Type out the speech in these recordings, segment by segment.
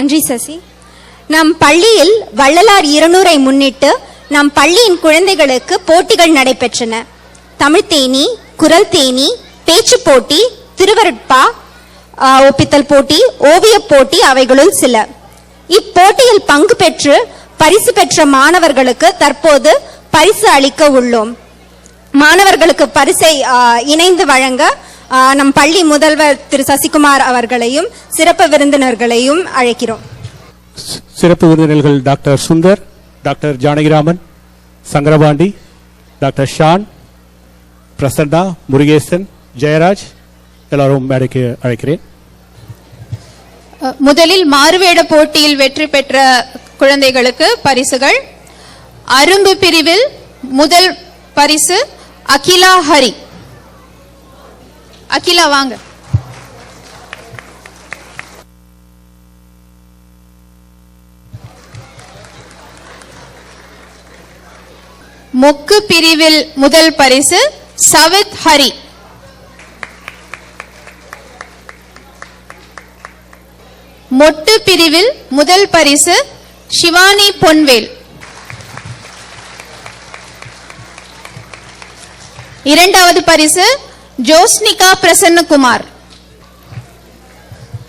நன்றி சசி. நம் பள்ளியில் வள்ளலார் இருநூறை முன்னிட்டு நம் பள்ளியின் குழந்தைகளுக்கு போட்டிகள் நடைபெற்றன. தமிழ் தேனி குரல் தேனி பேச்சு போட்டி திருவருட்பா ஒப்பித்தல் போட்டி ஓவியப் போட்டி அவைகளுள் சில. இப்போட்டியில் பங்கு பெற்று பரிசு பெற்ற மாணவர்களுக்கு தற்போது பரிசு அளிக்க உள்ளோம். மாணவர்களுக்கு பரிசை இணைந்து வழங்க நம் பள்ளி முதல்வர் திரு சசிகுமார் அவர்களையும் சிறப்பு விருந்தினர்களையும் அழைக்கிறோம். சிறப்பு விருந்தினர்கள் doctor Sundar doctor Janakiraman Sankarapandi doctor Shan Prasanna Murugesan Jayaraj எல்லாரும் மேடைக்கு அழைக்கிறேன். முதலில் மாறுவேட போட்டியில் வெற்றி பெற்ற குழந்தைகளுக்கு பரிசுகள். அரும்பு பிரிவில் முதல் பரிசு அகிலா ஹரி. அகிலா வாங்க. மொக்கு பிரிவில் முதல் பரிசு சவித் ஹரி. மொட்டு பிரிவில் முதல் பரிசு சிவானி பொன்வேல். இரண்டாவது பரிசு ஜோஸ்னிகா பிரசன்னகுமார்.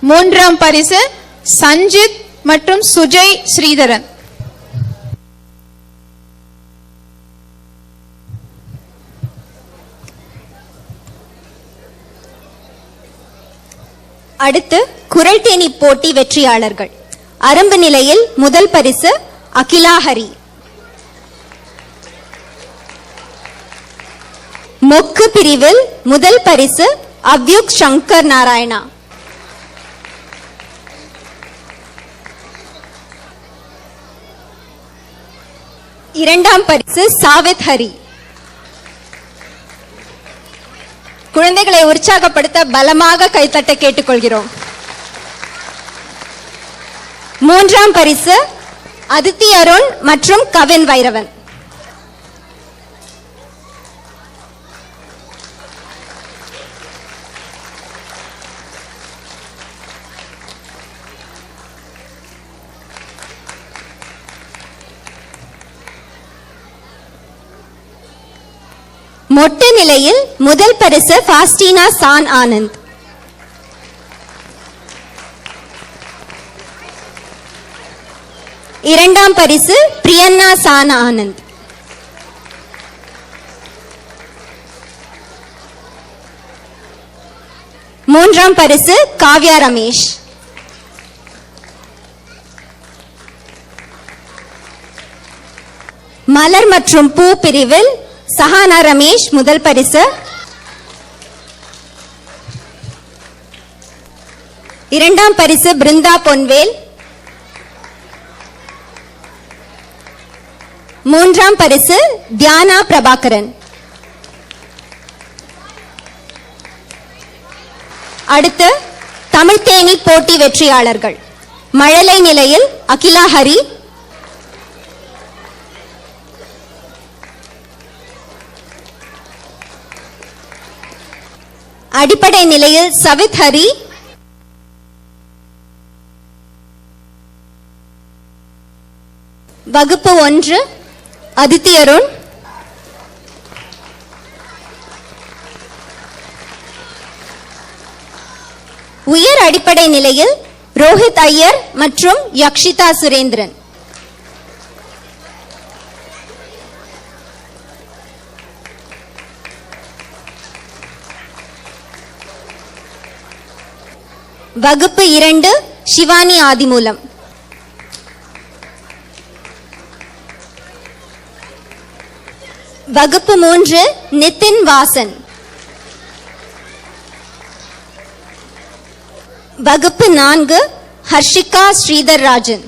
மூன்றாம் பரிசு சஞ்சித் மற்றும் சுஜய் ஸ்ரீதரன். அடுத்து குரல் தேனி போட்டி வெற்றியாளர்கள். அரும்பு நிலையில் முதல் பரிசு அகிலாஹரி ஹரி மொக்கு பிரிவில் முதல் பரிசு அவ்யுக் சங்கர் நாராயணா. இரண்டாம் பரிசு சாவித் ஹரி. குழந்தைகளை உற்சாகப்படுத்த பலமாக கைத்தட்ட கேட்டுக்கொள்கிறோம். மூன்றாம் பரிசு அதித்தி அருண் மற்றும் கவின் வைரவன். மொட்டு நிலையில் முதல் பரிசு ஃபாஸ்டினா சான் ஆனந்த். இரண்டாம் பரிசு பிரியன்னா சான் ஆனந்த். மூன்றாம் பரிசு காவ்யா ரமேஷ். மலர் மற்றும் பூ பிரிவில் சஹானா ரமேஷ் முதல் பரிசு. இரண்டாம் பரிசு பிருந்தா பொன்வேல். மூன்றாம் பரிசு தியானா பிரபாகரன். அடுத்து தமிழ் தேனி போட்டி வெற்றியாளர்கள். மழலை நிலையில் அகிலா ஹரி அடிப்படை நிலையில் சவித் ஹரி. வகுப்பு ஒன்று அதித்தி அருண். உயர் அடிப்படை நிலையில் ரோஹித் ஐயர் மற்றும் யக்ஷிதா சுரேந்திரன். வகுப்பு இரண்டு சிவானி ஆதிமூலம். வகுப்பு மூன்று நிதின் வாசன். வகுப்பு நான்கு ஹர்ஷிகா ஸ்ரீதர் ராஜன்.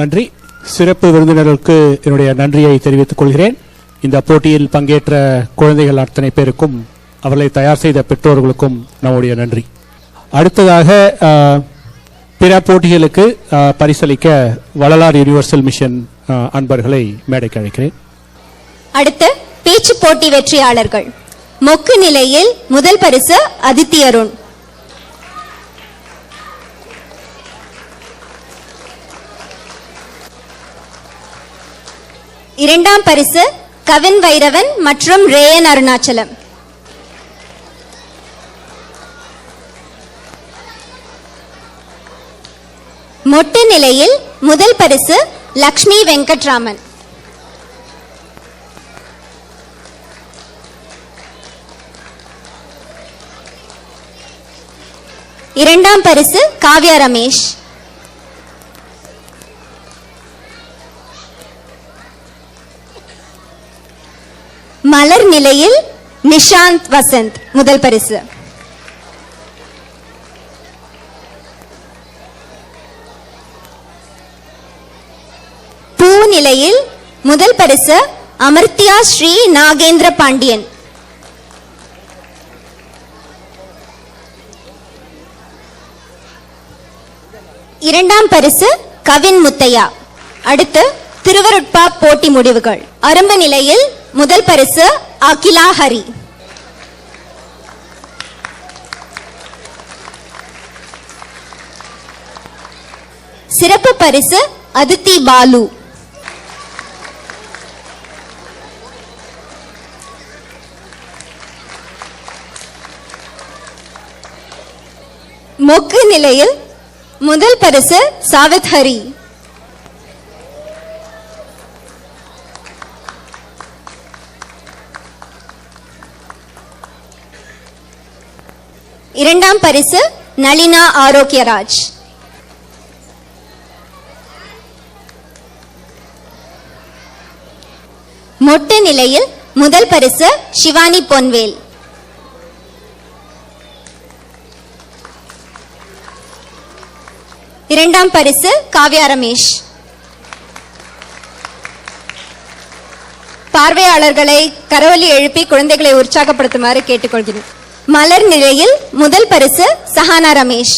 நன்றி. சிறப்பு விருந்தினர்களுக்கு என்னுடைய நன்றியை தெரிவித்துக் கொள்கிறேன். இந்த போட்டியில் பங்கேற்ற குழந்தைகள் அத்தனை பேருக்கும் அவர்களை தயார் செய்த பெற்றோர்களுக்கும் நம்முடைய நன்றி. அடுத்ததாக பிற போட்டிகளுக்கு பரிசளிக்க வள்ளலார் யூனிவர்சல் மிஷன் அன்பர்களை மேடைக்கு அழைக்கிறேன். அடுத்து பேச்சு போட்டி வெற்றியாளர்கள். மொக்கு நிலையில் முதல் பரிசு அதித்தி அருண். இரண்டாம் பரிசு கவின் வைரவன் மற்றும் ரேயன் அருணாச்சலம். மொட்டு நிலையில் முதல் பரிசு லக்ஷ்மி வெங்கட்ராமன். இரண்டாம் பரிசு காவ்யா ரமேஷ். மலர் நிலையில் நிஷாந்த் வசந்த் முதல் பரிசு. பூ நிலையில் முதல் பரிசு அமர்த்தியா ஸ்ரீ நாகேந்திர பாண்டியன். இரண்டாம் பரிசு கவின் முத்தையா. அடுத்து திருவருட்பா போட்டி முடிவுகள். அரும்பு நிலையில் முதல் பரிசு அகிலா ஹரி. சிறப்பு பரிசு அதித்தி பாலு. மொக்கு நிலையில் முதல் பரிசு சாவித் ஹரி. இரண்டாம் பரிசு நளினா ஆரோக்கியராஜ். மொட்டு நிலையில் முதல் பரிசு சிவானி பொன்வேல். இரண்டாம் பரிசு காவ்யா ரமேஷ். பார்வையாளர்களை கரவலி எழுப்பி குழந்தைகளை உற்சாகப்படுத்துமாறு கேட்டுக்கொள்கிறேன். மலர் நிலையில் முதல் பரிசு சஹானா ரமேஷ்.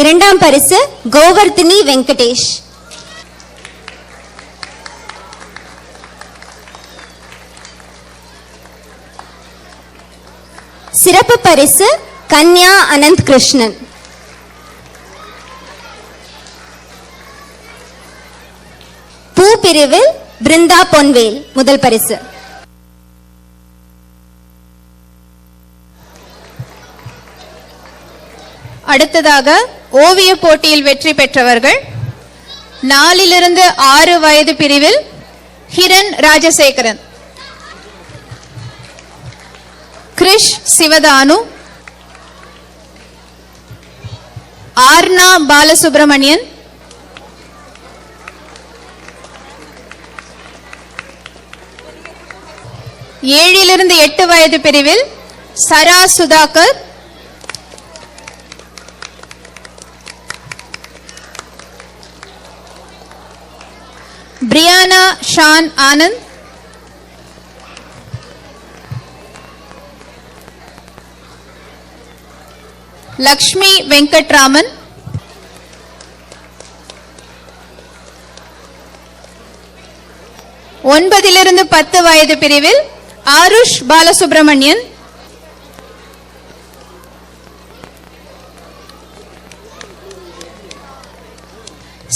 இரண்டாம் பரிசு கோவர்த்தினி வெங்கடேஷ். சிறப்பு பரிசு கன்யா அனந்த் கிருஷ்ணன் பூ பிரிவில் பிருந்தா பொன்வேல் முதல் பரிசு. அடுத்ததாக ஓவிய போட்டியில் வெற்றி பெற்றவர்கள் நாலிலிருந்து ஆறு வயது பிரிவில் ஹிரண் ராஜசேகரன். கிரிஷ் சிவதானு ஆர்னா பாலசுப்ரமணியன் ஏழிலிருந்து எட்டு வயது பிரிவில் சரா சுதாகர். பிரியானா ஷான் ஆனந்த். லக்ஷ்மி வெங்கட்ராமன். ஒன்பதிலிருந்து பத்து வயது பிரிவில் ஆருஷ் பாலசுப்ரமணியன்.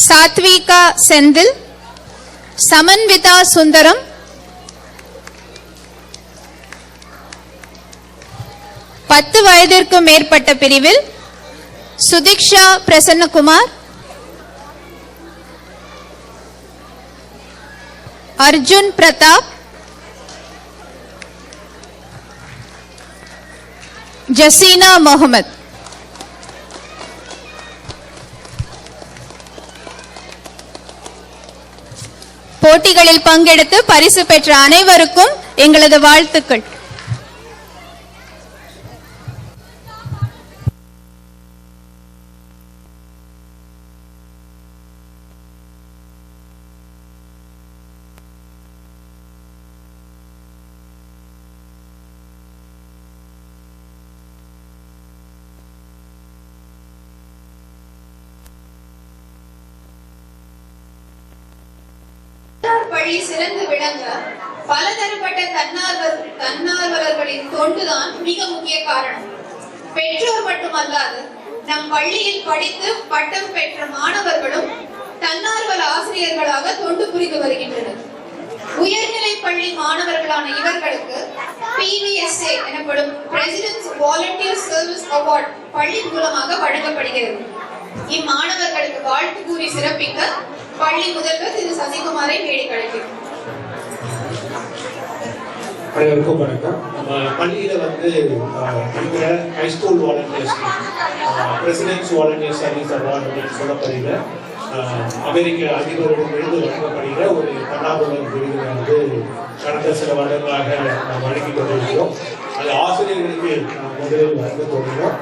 சாத்விகா செந்தில். சமன்விதா சுந்தரம். பத்து வயதிற்கு மேற்பட்ட பிரிவில் சுதிக்ஷா பிரசன்னகுமார். அர்ஜுன் பிரதாப். ஜசீனா முகமது. போட்டிகளில் பங்கெடுத்து பரிசு பெற்ற அனைவருக்கும் எங்களது வாழ்த்துக்கள். சிறந்து விளங்க பலதரப்பட்ட தன்னார்வ தன்னார்வலர்களின் தொண்டுதான் மிக முக்கிய காரணம். பெற்றோர் மட்டுமல்லாது நம் பள்ளியில் படித்து பட்டம் பெற்ற மாணவர்களும் தன்னார்வல ஆசிரியர்களாக தொண்டு புரிந்து வருகின்றனர். உயர்நிலை பள்ளி மாணவர்களான இவர்களுக்கு பிவிஎஸ்ஏ எனப்படும் பிரசிடென்ட்ஸ் வாலண்டியர் சர்வீஸ் அவார்ட் பள்ளி மூலமாக வழங்கப்படுகிறது. இம்மாணவர்களுக்கு வாழ்த்து கூறி சிறப்பிக்க பள்ளி முதல்வர் திரு சசிகுமாரை மேடை கழிக்கிறோம் அனைவருக்கும் வணக்கம். நம்ம பள்ளியில வந்து இருக்கிற high school volunteers presidents volunteer service award அப்படின்னு சொல்லப்படுகிற அமெரிக்க அதிபரிடமிருந்து வழங்கப்படுகிற ஒரு தன்னார்வலர் விருது வந்து கடந்த சில வருடங்களாக நாம் வழங்கி கொண்டிருக்கிறோம். அது ஆசிரியர்களுக்கு நாம் முதலில் வழங்க தொடங்கினோம்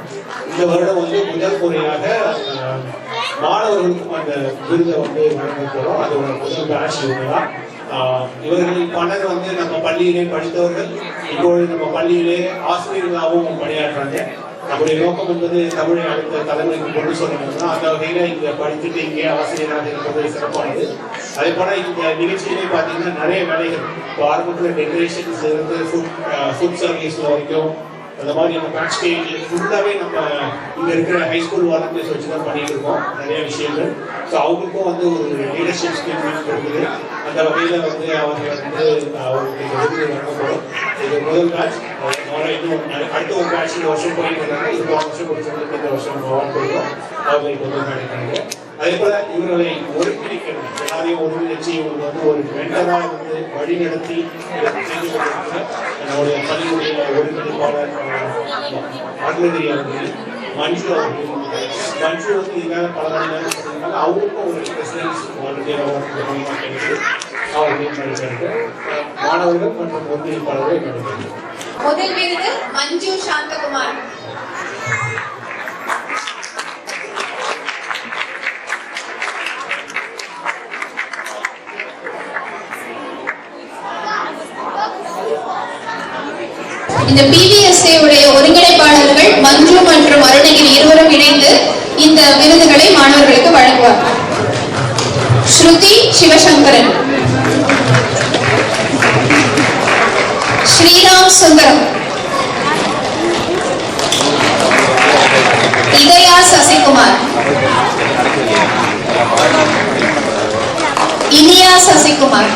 இந்த வருடம் வந்து முதல் முறையாக மாணவர்களுக்கும் அந்த விருதை வந்து வழங்கிக்கிறோம் அது ஒரு முதல் பேட்ச் இவங்கதான் இவர்களில் பலர் வந்து நம்ம பள்ளியிலே படித்தவர்கள் இப்பொழுது நம்ம பள்ளியிலே ஆசிரியர்களாகவும் பணியாற்றாங்க நம்முடைய நோக்கம் என்பது தமிழை அடுத்த தலைமுறைக்கு கொண்டு சொல்லணும்னா அந்த வகையில இங்க படிச்சுட்டு இங்கே ஆசிரியராக இருப்பது சிறப்பானது. அதே போல இந்த நிகழ்ச்சியிலே பார்த்தீங்கன்னா நிறைய வேலைகள். இப்போ ஆரம்பத்தில் டெக்கரேஷன்ஸ் இருந்து ஃபுட் ஃபுட் சர்வீஸ்ல வரைக்கும் அந்த மாதிரி நம்ம மேட்ச் ஸ்டேஜ் ஃபுல்லாகவே நம்ம இங்கே இருக்கிற ஹைஸ்கூல் வாலண்டியர்ஸ் வச்சு தான் பண்ணிட்டு இருக்கோம். நிறைய விஷயங்கள். ஸோ அவங்களுக்கும் வந்து ஒரு லீடர்ஷிப் ஸ்கில் கொடுக்குது. அந்த வகையில் வந்து அவங்க வந்து அவங்களுக்கு வந்து விருது இது முதல் பேட்ச் இன்னும் அடுத்த ஒரு மேட்ச் இந்த வருஷம் போயிட்டு இருக்காங்க இது போன வருஷம் கொடுத்தவங்களுக்கு இந்த வருஷம் அவார்ட் கொடுக்கும் அவங்களுக்கு வந்து கிடைக்கிறாங்க அதே போல இவர்களை ஒருங்கிணைக்கிறது எல்லாரையும் ஒருங்கிணைச்சு இவங்க வந்து ஒரு மென்டராக வந்து வழி நடத்தி இதை பள்ளியுடைய ஒரு நம்முடைய அருணகிரி அவர்கள் மஞ்சு அவர்கள் மஞ்சு வந்து இதுக்காக பல மணி நேரம் சொல்லியிருக்காங்க அவங்களுக்கும் ஒரு பிரசிடென்ஸ் மாணவர்கள் மற்றும் ஒருங்கிணைப்பாளர்கள் முதல் விருது மஞ்சு சாந்தகுமார். இந்த பிவிஎஸ்ஏ உடைய ஒருங்கிணைப்பாளர்கள் மஞ்சு மற்றும் அருணகிரி இருவரும் இணைந்து இந்த விருதுகளை மாணவர்களுக்கு வழங்குவார் ஸ்ருதி சிவசங்கரன். ஸ்ரீராம் சுந்தரம். இதயா சசிகுமார். இனியா சசிகுமார்.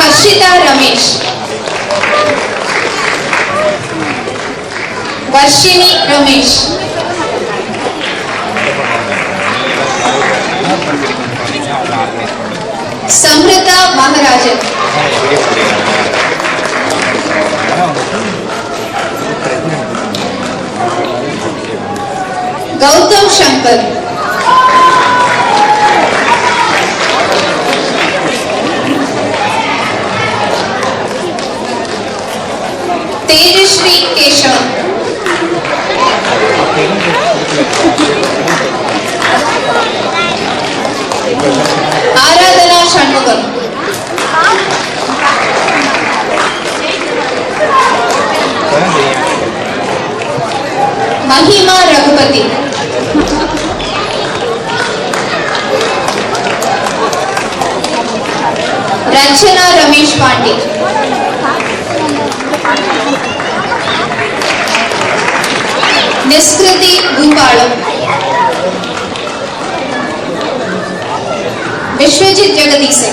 हर्षिता रमेश वर्षिणी रमेश समृता महाराजन गौतम शंकर తేజశ్రీ కేశవ్. ఆరాధన షణ్ముఖం మహిమ రఘుపతి. రచన రమేష్ పాండే. നിസ്കൃതി ഭൂപാളം विश्वजीत जगदी से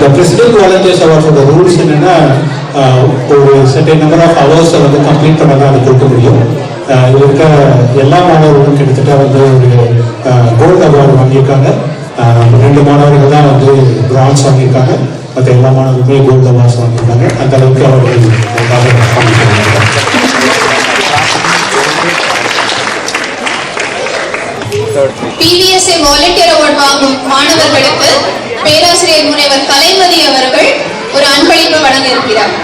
The president volunteers award for the rules in ஒரு சர்டன் நம்பர் ஆஃப் ஹவர்ஸை வந்து கம்ப்ளீட் பண்ண தான் அது கொடுக்க முடியும். இருக்க எல்லா மாணவர்களும் கிட்டத்தட்ட வந்து ஒரு கோல்டு அவார்டு வாங்கியிருக்காங்க. ரெண்டு மாணவர்கள் தான் வந்து பிரான்ஸ் வாங்கியிருக்காங்க. மற்ற எல்லா மாணவர்களுமே கோல்டு அவார்ட்ஸ் வாங்கியிருக்காங்க. அந்த அளவுக்கு அவர்கள் நன்றாக பண்ணியிருக்காங்க பிவிஎஸ்ஏ வாலண்டியர் அவார்ட் வாங்கும் மாணவர்களுக்கு பேராசிரியர் முனைவர் கலைமதி அவர்கள் ஒரு அன்பளிப்பு வழங்க இருக்கிறார்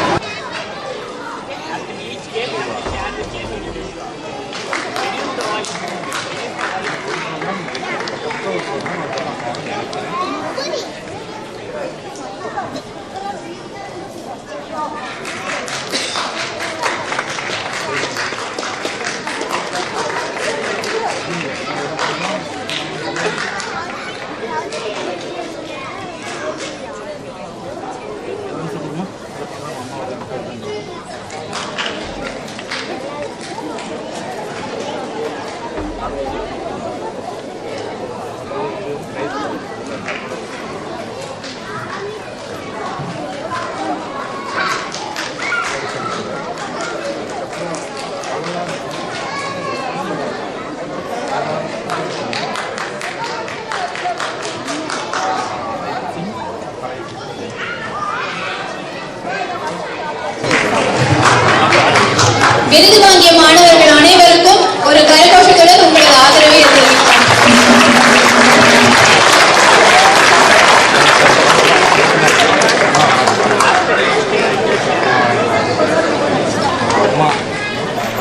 விருது வாங்கிய மாணவர்கள் அனைவருக்கும் ஒரு கரகோஷத்துடன் உங்களது ஆதரவை தெரிவிக்கிறேன்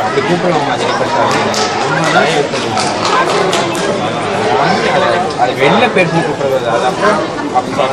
அப்படி கூப்பிடுவாங்க அது அது வெளில பேசி கூப்பிடுறது அது அப்புறம் அப்பா